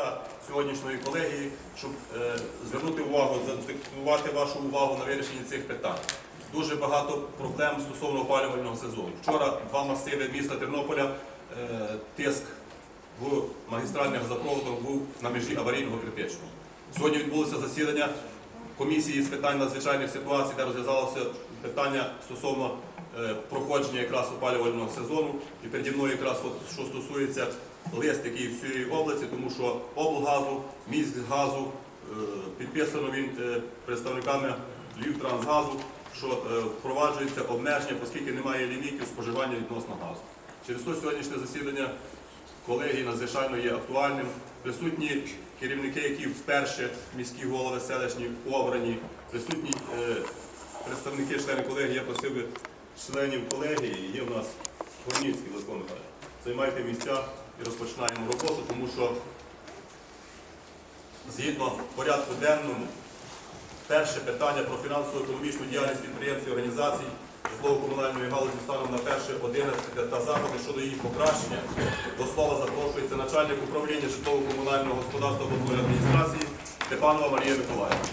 мета сьогоднішньої колегії, щоб е, звернути увагу, заакцентувати вашу увагу на вирішенні цих питань. Дуже багато проблем стосовно опалювального сезону. Вчора два масиви міста Тернополя е, тиск в магістральних газопроводах був на межі аварійного критичного. Сьогодні відбулося засідання комісії з питань надзвичайних ситуацій, де розв'язалося питання стосовно е, проходження якраз опалювального сезону. І переді мною якраз от, що стосується лист, який всієї області, тому що облгазу, міськгазу е, підписано він е, представниками Львівтрансгазу, що впроваджується обмеження, оскільки немає лімітів споживання відносно газу. Через то сьогоднішнє засідання колегії надзвичайно є актуальним. Присутні керівники, які вперше міські голови селищні обрані, присутні е, представники, члени колегії, я просив би членів колегії, є в нас Горніцький Лесло Михайлович. Займайте місця і розпочинаємо роботу, тому що згідно порядку денному, перше питання про фінансово-економічну діяльність підприємств і організацій житлово-комунальної галузі станом на 1.11 та заходи щодо її покращення. Начальник управління житлово-комунального господарства обласної адміністрації Степанова Марія Миколаївна.